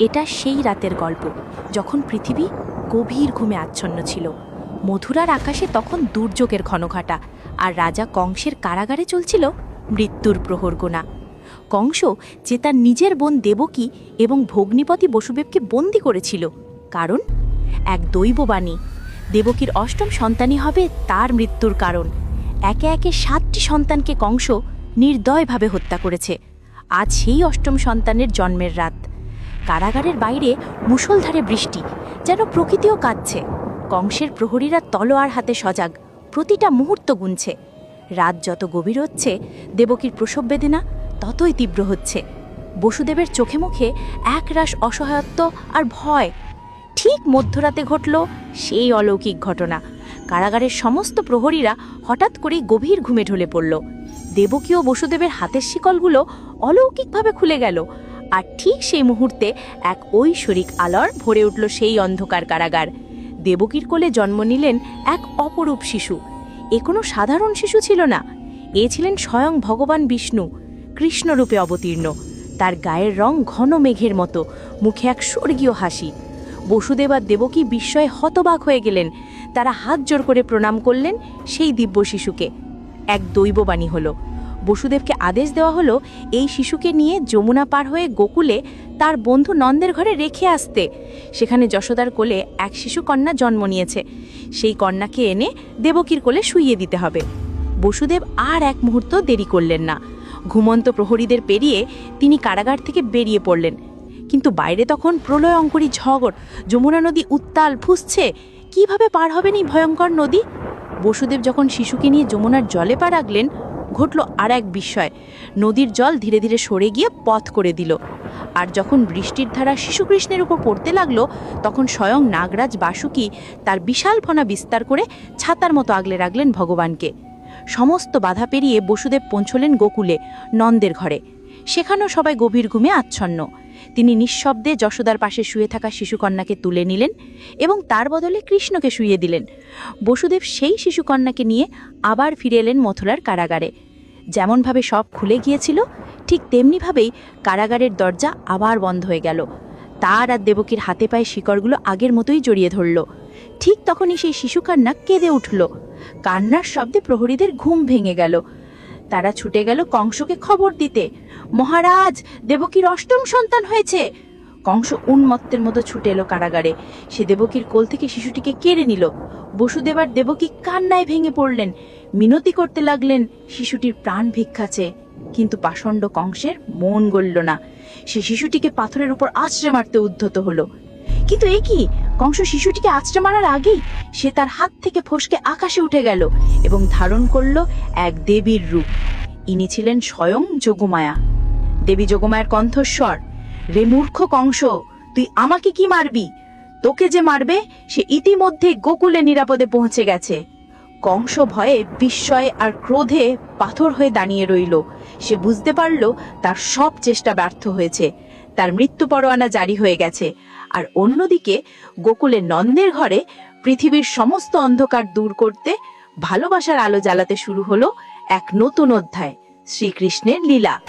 এটা সেই রাতের গল্প, যখন পৃথিবী গভীর ঘুমে আচ্ছন্ন ছিল। মথুরার আকাশে তখন দুর্যোগের ঘনঘাটা আর রাজা কংসের কারাগারে চলছিল মৃত্যুর প্রহর গোনা। কংস যে তার নিজের বোন দেবকী এবং ভগ্নিপতি বসুদেবকে বন্দি করেছিল, কারণ এক দৈববাণী, দেবকীর অষ্টম সন্তানই হবে তার মৃত্যুর কারণ। একে একে সাতটি সন্তানকে কংস নির্দয়ভাবে হত্যা করেছে। আজ সেই অষ্টম সন্তানের জন্মের রাত। কারাগারের বাইরে মুষলধারে বৃষ্টি, যেন প্রকৃতিও কাঁদছে। কংসের প্রহরীরা তলোয়ার হাতে সজাগ, প্রতিটা মুহূর্ত গুনছে। রাত যত গভীর হচ্ছে, দেবকীর প্রসব বেদনা ততই তীব্র হচ্ছে। বসুদেবের চোখে মুখে একরাশ অসহায়ত্ব আর ভয়। ঠিক মধ্যরাতে ঘটল সেই অলৌকিক ঘটনা। কারাগারের সমস্ত প্রহরীরা হঠাৎ করেই গভীর ঘুমে ঢলে পড়ল। দেবকী ও বসুদেবের হাতের শিকলগুলো অলৌকিকভাবে খুলে গেল। আর ঠিক সেই মুহূর্তে এক ঐশ্বরিক আলোর ভরে উঠল সেই অন্ধকার কারাগার। দেবকীর কোলে জন্ম নিলেন এক অপরূপ শিশু। এ কোনো সাধারণ শিশু ছিল না। এ ছিলেন স্বয়ং ভগবান বিষ্ণু, কৃষ্ণরূপে অবতীর্ণ। তার গায়ের রং ঘন মেঘের মতো, মুখে এক স্বর্গীয় হাসি। বসুদেব আর দেবকী বিস্ময়ে হতবাক হয়ে গেলেন। তারা হাত জোর করে প্রণাম করলেন সেই দিব্য শিশুকে। এক দৈববাণী হলো বসুদেবকে আদেশ দেওয়া হলো, এই শিশুকে নিয়ে যমুনা পার হয়ে গোকুলে তার বন্ধু নন্দের ঘরে রেখে আসতে। সেখানে যশোদার কোলে এক শিশু কন্যা জন্ম নিয়েছে। সেই কন্যাকে এনে দেবকীর কোলে শুইয়ে দিতে হবে। বসুদেব আর এক মুহূর্ত দেরি করলেন না। ঘুমন্ত প্রহরীদের পেরিয়ে তিনি কারাগার থেকে বেরিয়ে পড়লেন। কিন্তু বাইরে তখন প্রলয় অঙ্করী ঝগড়, যমুনা নদী উত্তাল ফুসছে। কীভাবে পার হবেন এই ভয়ঙ্কর নদী? বসুদেব যখন শিশুকে নিয়ে যমুনার জলে পা রাখলেন ঘটল আর এক বিস্ময় নদীর জল ধীরে ধীরে সরে গিয়ে পথ করে দিল। আর যখন বৃষ্টির ধারা শিশুকৃষ্ণের উপর পড়তে লাগল, তখন স্বয়ং নাগরাজ বাসুকি তার বিশাল ফনা বিস্তার করে ছাতার মতো আগলে রাখলেন ভগবানকে। সমস্ত বাধা পেরিয়ে বসুদেব পৌঁছলেন গোকুলে, নন্দের ঘরে। সেখানেও সবাই গভীর ঘুমে আচ্ছন্ন। তিনি নিঃশব্দে যশোদার পাশে শুয়ে থাকা শিশুকন্যাকে তুলে নিলেন এবং তার বদলে কৃষ্ণকে শুয়ে দিলেন। বসুদেব সেই শিশুকন্যাকে নিয়ে আবার ফিরে এলেন মথুরার কারাগারে। যেমনভাবে সব খুলে গিয়েছিল, ঠিক তেমনিভাবেই কারাগারের দরজা আবার বন্ধ হয়ে গেল। তার আর দেবকীর হাতে পায়ে শিকড়গুলো আগের মতোই জড়িয়ে ধরল। ঠিক তখনই সেই শিশু কান্না কেঁদে উঠল। কান্নার শব্দে প্রহরীদের ঘুম ভেঙে গেল। তারা ছুটে গেল কংসকে খবর দিতে। মহারাজ, দেবকীর অষ্টম সন্তান হয়েছে। কংস উন্মত্তের মতো ছুটে এলো কারাগারে। সে দেবকীর কোল থেকে শিশুটিকে কেড়ে নিল। বসুদেবার দেবকী কান্নায় ভেঙে পড়লেন। মিনতি করতে লাগলেন, শিশুটির প্রাণ ভিক্ষাছে কিন্তু পাষণ্ড কংসের মন গলল না। সে শিশুটিকে পাথরের উপর আছড়ে মারতে উদ্ধত হলো। কিন্তু এ কি? কংস শিশুটিকে আছড়ে মারার আগেই সে তার হাত থেকে ফসকে আকাশে উঠে গেল এবং ধারণ করল এক দেবীর রূপ। ইনি ছিলেন স্বয়ং যোগমায়া। দেবী যোগমায়ার কণ্ঠস্বর। রে মূর্খ কংস তুই আমাকে কি মারবি? তোকে যে মারবে, সে ইতিমধ্যে গোকুলে নিরাপদে পৌঁছে গেছে। কংস ভয়ে, বিস্ময়ে আর ক্রোধে পাথর হয়ে দাঁড়িয়ে রইল। সে বুঝতে পারল তার সব চেষ্টা ব্যর্থ হয়েছে। তার মৃত্যু পরোয়ানা জারি হয়ে গেছে। আর অন্যদিকে গোকুলের নন্দের ঘরে পৃথিবীর সমস্ত অন্ধকার দূর করতে ভালোবাসার আলো জ্বালাতে শুরু হলো এক নতুন অধ্যায়, শ্রীকৃষ্ণের লীলা।